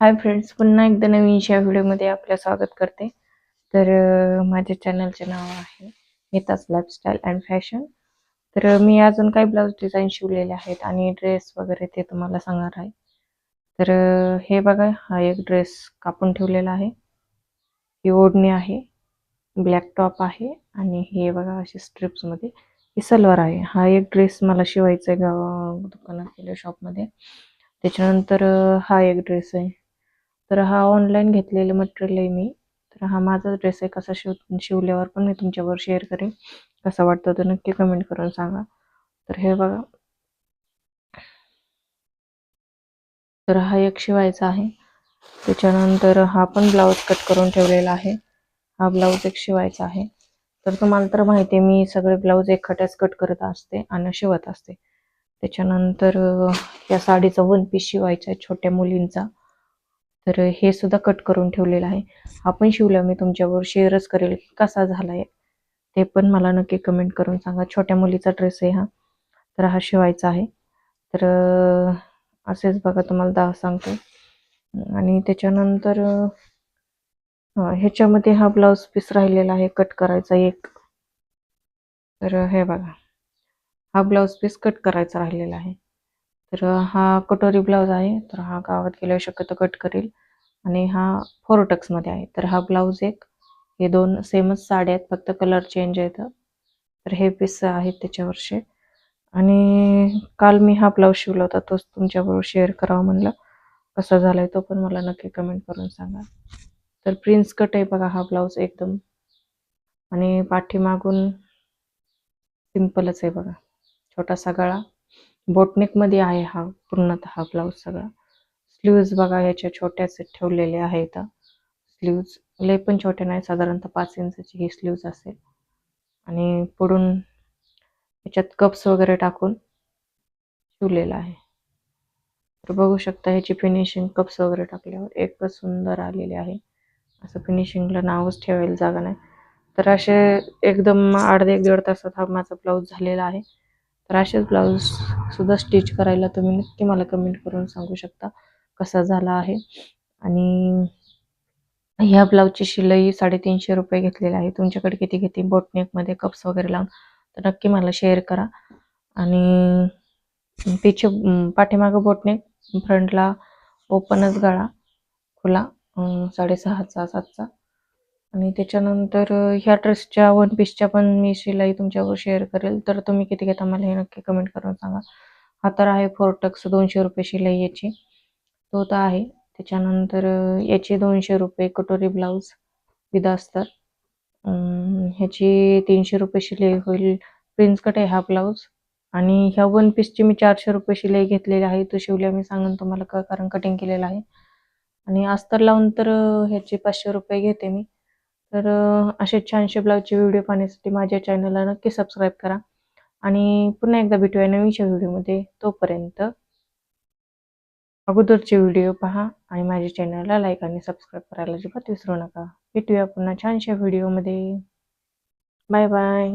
Hi friends पुन्हा एकदा नवीनशा व्हिडिओमध्ये आपलं स्वागत करते. तर माझ्या चॅनलचे नाव आहे नीताच लाईफस्टाईल अँड फॅशन तर मी अजून काही ब्लाऊज डिझाईन शिवलेले आहेत आणि ड्रेस वगैरे ते तुम्हाला सांगणार आहे. तर हे बघा हा एक ड्रेस कापून ठेवलेला आहे. ही ओढणी आहे ब्लॅक टॉप आहे आणि हे बघा अशी स्ट्रिप्समध्ये ही सलवार आहे. हा एक ड्रेस मला शिवायचा आहे गावा दुकानात गेल्या शॉपमध्ये त्याच्यानंतर हा एक ड्रेस आहे. तर हा ऑनलाईन घेतलेलं मटेरियल आहे मी. तर हा माझा ड्रेस आहे. कसा शिव शिवल्यावर पण मी तुमच्यावर शेअर करेन. कसा वाटतो तर नक्की कमेंट करून सांगा. तर हे बघा. तर हा एक शिवायचा आहे. त्याच्यानंतर हा पण ब्लाऊज कट करून ठेवलेला आहे. हा ब्लाऊज एक शिवायचा आहे. तर तुम्हाला तर माहिती आहे मी सगळे ब्लाऊज एकखट्याच कट करत असते आणि शिवत असते. त्याच्यानंतर या साडीचा वन पीस शिवायचा आहे छोट्या मुलींचा. तर हे सुद्धा कट करून ठेवलेलं आहे. आपण शिवलं शिवला मी तुमच्यावर शेअरच करेल की कसा झालाय. ते पण मला नक्की कमेंट करून सांगा. छोट्या मुलीचा ड्रेस आहे हा. तर हा शिवायचा आहे. तर असेच बघा तुम्हाला दहा सांगतो. आणि त्याच्यानंतर ह्याच्यामध्ये हा ब्लाऊज पीस राहिलेला आहे. कट करायचा एक. तर हे बघा. हा ब्लाऊज पीस कट करायचा राहिलेला आहे. तर हा कटोरी ब्लाऊज आहे तर हा गावात गेल्यावर शक्यतो कट करेल. आणि हा फोरमध्ये आहे. तर हा ब्लाऊज एक हे दोन सेमच साड्या आहेत फक्त कलर चेंज आहेत तर हे पीस आहेत त्याच्यावरचे. आणि काल मी हा ब्लाऊज शिवला होता तोच तुमच्याबरोबर शेअर करावा म्हणलं. कसा झालाय तो पण मला नक्की कमेंट करून सांगा. तर प्रिन्स कट आहे बघा हा ब्लाऊज एकदम. आणि पाठीमागून सिम्पलच आहे बघा. छोटासा गळा. बोटनेकमध्ये आहे हा पूर्णतः हा ब्लाऊज सगळा. स्लीव्ज बघा ह्याच्या छोट्याच ठेवलेले आहेत. स्लीव्ज लय पण छोटे नाही साधारणतः पाच इंचाची ही स्लीव्ज असेल. आणि पुढून याच्यात कप्स वगैरे टाकून शिवलेला आहे. तर बघू शकता ह्याची फिनिशिंग कप्स वगैरे टाकल्यावर एकच सुंदर आलेली आहे. असं फिनिशिंगला नावच ठेवायला जागा नाही. तर असे एकदम अर्धे एक दीड तासात हा माझा ब्लाऊज झालेला आहे. तर असेच ब्लाऊजसुद्धा स्टिच करायला तुम्ही नक्की मला कमेंट करून सांगू शकता कसा झाला आहे. आणि ह्या ब्लाऊजची शिलाई साडेतीनशे रुपये घेतलेली आहे. तुमच्याकडे किती घेते? बोटनेकमध्ये कप्स वगैरे लावून. तर नक्की मला शेअर करा. आणि पिछे पाठीमागं बोटनेक फ्रंटला ओपनच गळा खुला साडेसहाचा सातचा. आणि त्याच्यानंतर ह्या ड्रेसच्या वन पीसच्या पण मी शिलाई तुमच्यावर शेअर करेल. तर तुम्ही किती घेता मला हे नक्की कमेंट करून सांगा. हा तर आहे फोरटक्स दोनशे रुपये शिलाई याची. तो तर आहे. त्याच्यानंतर याचे याची दोनशे रुपये कटोरी ब्लाऊज विदा अस्तर ह्याची तीनशे रुपये शिलाई होईल. प्रिन्स कट आहे हा ब्लाऊज आणि ह्या वन पीसची मी चारशे रुपये शिलाई घेतलेली आहे. तो शिवल्या मी सांगेन तुम्हाला का कारण कटिंग केलेलं आहे. आणि अस्तर लावून तर ह्याचे पाचशे रुपये घेते मी. तर असे छानशे ब्लाऊजचे व्हिडिओ पाहण्यासाठी माझ्या चॅनलला नक्की सबस्क्राईब करा. आणि पुन्हा एकदा भेटूया नवीनच्या व्हिडिओमध्ये. तोपर्यंत अगोदरचे व्हिडिओ पहा आणि माझ्या चॅनलला लाईक आणि सबस्क्राईब करायला अजिबात विसरू नका. भेटूया पुन्हा छानशा व्हिडिओमध्ये. Bye bye.